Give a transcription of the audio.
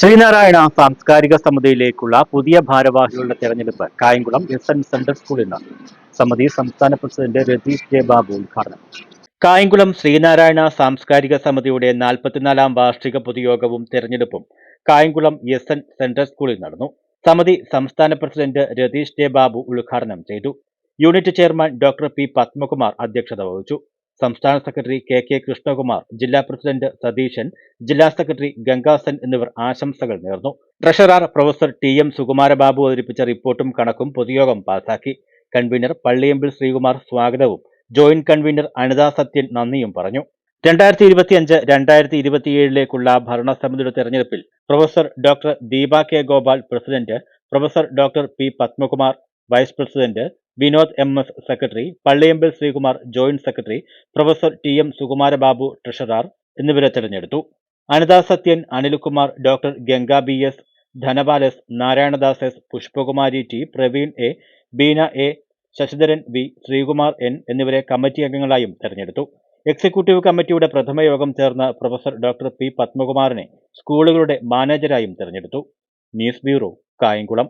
ശ്രീനാരായണ സാംസ്കാരിക സമിതിയിലേക്കുള്ള പുതിയ ഭാരവാഹികളുടെ തെരഞ്ഞെടുപ്പ് കായംകുളം എസ് എൻ സെൻട്രൽ സ്കൂളിൽ നടന്നു സമിതി സംസ്ഥാന പ്രസിഡന്റ് രതീഷ് ജെ ബാബു ഉദ്ഘാടനം. കായംകുളം ശ്രീനാരായണ സാംസ്കാരിക സമിതിയുടെ നാൽപ്പത്തിനാലാം വാർഷിക പൊതുയോഗവും തെരഞ്ഞെടുപ്പും കായംകുളം എസ് എൻ സെൻട്രൽ സ്കൂളിൽ നടന്നു. സമിതി സംസ്ഥാന പ്രസിഡന്റ് രതീഷ് ജെ ബാബു ഉദ്ഘാടനം ചെയ്തു. Unit chairman doctor P Padmakumar അധ്യക്ഷത വഹിച്ചു. സംസ്ഥാന സെക്രട്ടറി കെ കെ കൃഷ്ണകുമാർ ജില്ലാ പ്രസിഡന്റ് സതീശൻ ജില്ലാ സെക്രട്ടറി ഗംഗാസൻ എന്നിവർ ആശംസകൾ നേർന്നു. Treasurer professor T M Sukumarababu അവതരിപ്പിച്ച റിപ്പോർട്ടും കണക്കും പൊതുയോഗം പാസാക്കി. കൺവീനർ പള്ളിയമ്പിൽ ശ്രീകുമാർ സ്വാഗതവും. ജോയിന്റ് കൺവീനർ അനിതാ സത്യൻ നന്ദിയും പറഞ്ഞു. രണ്ടായിരത്തി ഇരുപത്തിയഞ്ച് രണ്ടായിരത്തി ഇരുപത്തിയേഴിലേക്കുള്ള ഭരണസമിതിയുടെ തെരഞ്ഞെടുപ്പിൽ professor doctor Deepa K Gopal president professor doctor P Padmakumar vice president Vinod M S secretary Palliyambal Sreekumar joint secretary professor T M Sukumarababu treasurer എന്നിവരെ തെരഞ്ഞെടുത്തു. Anitha Sathyan Anilkumar doctor Ganga B S Dhanapal S Narayanadas S Pushpakumari T Praveen A Beena A Sasidharan V Sreekumar N എന്നിവരെ committee അംഗങ്ങളായും തെരഞ്ഞെടുത്തു. Executive കമ്മിറ്റിയുടെ പ്രഥമ യോഗം ചേർന്ന professor doctor P പത്മകുമാറിനെ സ്കൂളുകളുടെ മാനേജരായും തെരഞ്ഞെടുത്തു. News bureau Kayamkulam.